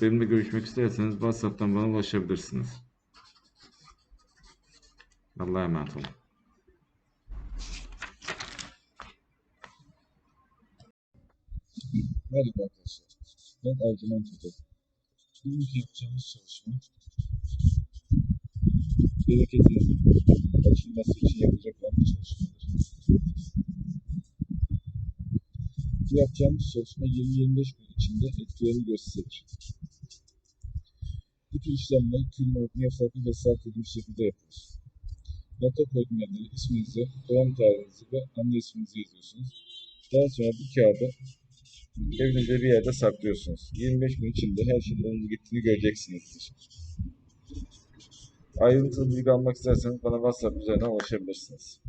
benimle görüşmek isterseniz WhatsApp'tan bana ulaşabilirsiniz. Allah'a emanet olun. Merhaba arkadaşlar. Ben Ercüment Hoca. Bugünkü yapacağımız çalışma bereketin açılması için yapılacak olan bir çalışmadır. Bu yapacağımız çalışma 20-25 gün içinde etkilerini gösterir. Bu tür işlemler kül makineye farklı ve sert edilmiş şekilde yapılır. Nota koyduğum yerlere isminizi, doğum tarihinizi ve anne isminizi yazıyorsunuz. Daha sonra bu kağıdı evinizde bir yerde saklıyorsunuz. 25 gün içinde her şeyin yolunda gittiğini göreceksinizdir. Ayrıntılı bilgi almak isterseniz bana WhatsApp üzerinden ulaşabilirsiniz.